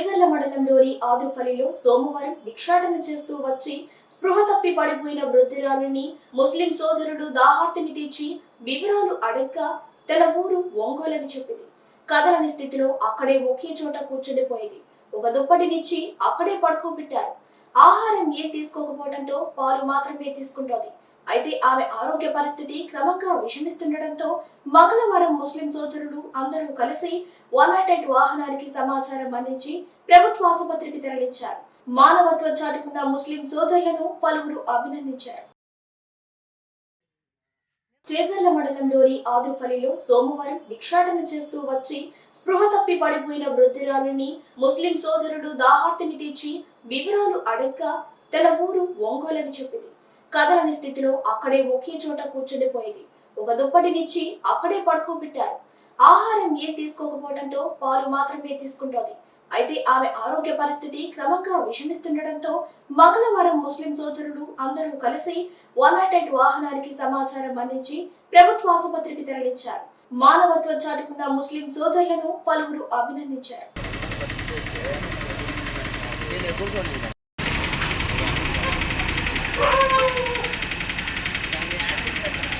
చేజర్ల మండలంలోని ఆదుపల్లిలో సోమవారం భిక్షాటన చేస్తూ వచ్చి స్పృహ తప్పి పడిపోయిన వృద్ధురాలిని ముస్లిం సోదరుడు దాహార్తిని తెచ్చి వివరాలు అడగ్గా తన ఊరు ఒంగోలని చెప్పింది. కదలని స్థితిలో అక్కడే ఒకే చోట కూర్చుండిపోయింది. ఒక దుప్పటినిచ్చి అక్కడే పడుకోబెట్టారు. ఆహారం ఏం తీసుకోకపోవడంతో పాలు మాత్రమే తీసుకుంటోంది. అయితే ఆమె ఆరోగ్య పరిస్థితి క్రమంగా విషమిస్తుండటంతో మంగళవారం ముస్లిం సోదరులు అందరూ కలిసి వన్ నాట్ వాహనానికి సమాచారం అందించి ప్రభుత్వ ఆసుపత్రికి తరలించారు. మానవత్వం చాటుకున్న ముస్లిం సోదరులను పలువురు అభినందించారు. చేజర్ల మండలంలోని ఆదుపల్లిలో సోమవారం భిక్షాటన చేస్తూ వచ్చి స్పృహ తప్పి పడిపోయిన వృద్ధురాలిని ముస్లిం సోదరుడు దాహార్తిని తెచ్చి వివరాలు అడగ్గా తన ఊరు ఒంగోలని చెప్పింది. కదలని స్థితిలో అక్కడే ఒకే చోట కూర్చుండిపోయింది. ఒక దుప్పటినిచ్చి అక్కడే పడుకోబెట్టారు. ఆహారం ఏం తీసుకోకపోవడంతో పాలు మాత్రమే తీసుకుంటోంది. అయితే ఆమె ఆరోగ్య పరిస్థితి క్రమంగా విషమిస్తుండటంతో మంగళవారం ముస్లిం సోదరులు అందరూ కలిసి వన్ నాట్ వాహనానికి సమాచారం అందించి ప్రభుత్వ ఆసుపత్రికి తరలించారు. మానవత్వం చాటుకున్న ముస్లిం సోదరులను పలువురు అభినందించారు.